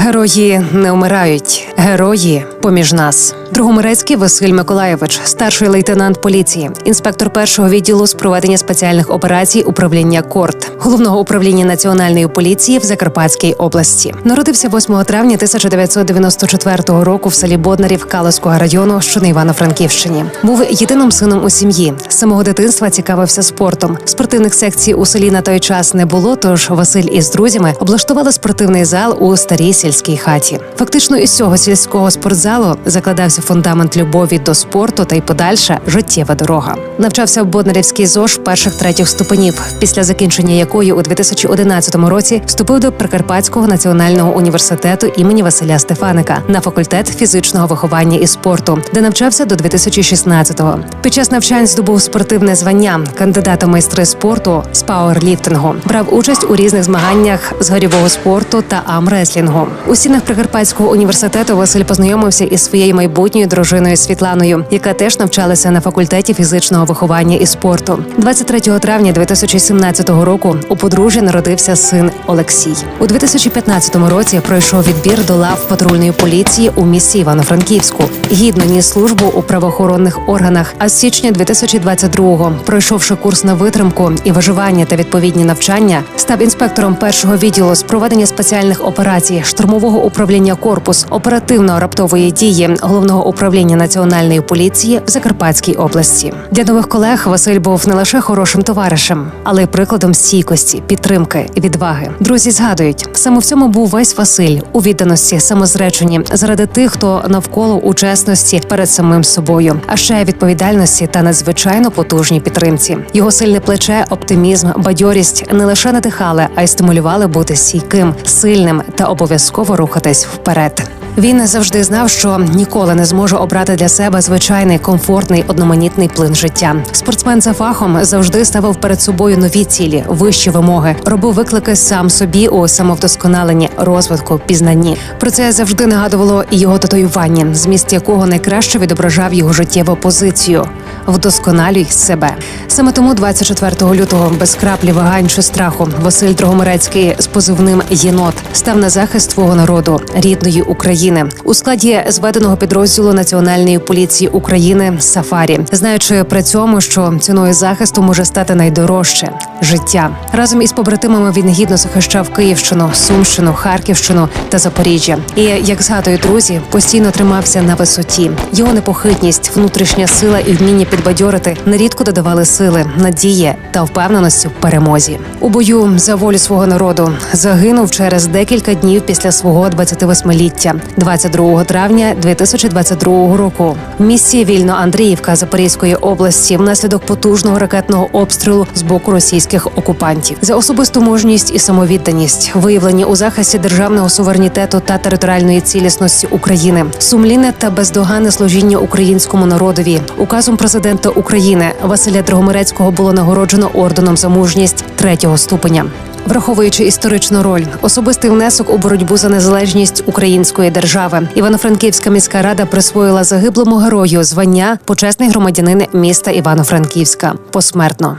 Герої не вмирають, герої поміж нас. Другомирецький Василь Миколаєвич, старший лейтенант поліції, інспектор першого відділу з проведення спеціальних операцій управління КОРТ, головного управління національної поліції в Закарпатській області. Народився 8 травня 1994 року в селі Боднарів Калоського району, що на Івано-Франківщині. Був єдиним сином у сім'ї. З самого дитинства цікавився спортом. Спортивних секцій у селі на той час не було. Тож Василь із друзями облаштували спортивний зал у старій сільській хаті. Фактично із цього сільського спортзалу закладався фундамент любові до спорту та й подальша життєва дорога. Навчався в Боднарівській ЗОЖ перших третіх ступенів, після закінчення якої у 2011 році вступив до Прикарпатського національного університету імені Василя Стефаника на факультет фізичного виховання і спорту, де навчався до 2016-го. Під час навчань здобув спортивне звання кандидата майстри спорту з пауерліфтингу. Брав участь у різних змаганнях з горівого спорту та амреслінгу. У стінах Прикарпатського університету Василь познайомився із своєю майбутньою дружиною Світланою, яка теж навчалася на факультеті фізичного виховання і спорту. 23 травня 2017 року у подружжя народився син Олексій. У 2015 році пройшов відбір до лав патрульної поліції у місті Івано-Франківську. Гідно ніс службу у правоохоронних органах. А з січня 2022-го, пройшовши курс на витримку і виживання та відповідні навчання, став інспектором першого відділу з проведення спеціальних операцій, штурмового управління корпус, оперативно-раптової дії головного управління національної поліції в Закарпатській області. Для нових колег Василь був не лише хорошим товаришем, але й прикладом стійкості, підтримки відваги. Друзі згадують, саме в цьому був весь Василь у відданості, самозреченні заради тих, хто навколо у чесності перед самим собою, а ще відповідальності та надзвичайно потужній підтримці. Його сильне плече, оптимізм, бадьорість не лише надихали, а й стимулювали бути стійким, сильним та обов'язково рухатись вперед. Він завжди знав, що ніколи не зможе обрати для себе звичайний, комфортний, одноманітний плин життя. Спортсмен за фахом завжди ставив перед собою нові цілі, вищі вимоги, робив виклики сам собі у самовдосконаленні, розвитку, пізнанні. Про це завжди нагадувало і його татуювання, зміст якого найкраще відображав його життєву позицію. Вдосконалюй себе. Саме тому 24 лютого без краплі вагань чи страху Василь Дрогомирецький з позивним єнот став на захист свого народу, рідної України у складі зведеного підрозділу Національної поліції України Сафарі, знаючи при цьому, що ціною захисту може стати найдорожче життя. Разом із побратимами він гідно захищав Київщину, Сумщину, Харківщину та Запоріжжя. І як згадують друзі, постійно тримався на висоті. Його непохитність, внутрішня сила і вміння підбадьорити нерідко додавали сили, надії та впевненості в перемозі. У бою за волю свого народу загинув через декілька днів після свого 28-ліття, 22 травня 2022 року. В місті Вільно Андріївка Запорізької області внаслідок потужного ракетного обстрілу з боку російських окупантів за особисту мужність і самовідданість, виявлені у захисті державного суверенітету та територіальної цілісності України, сумлінне та бездоганне служіння українському народові. Указом президента України Василя Дрогомирецького було нагороджено орденом за мужність третього ступеня. Враховуючи історичну роль, особистий внесок у боротьбу за незалежність української держави, Івано-Франківська міська рада присвоїла загиблому герою звання почесний громадянин міста Івано-Франківська посмертно.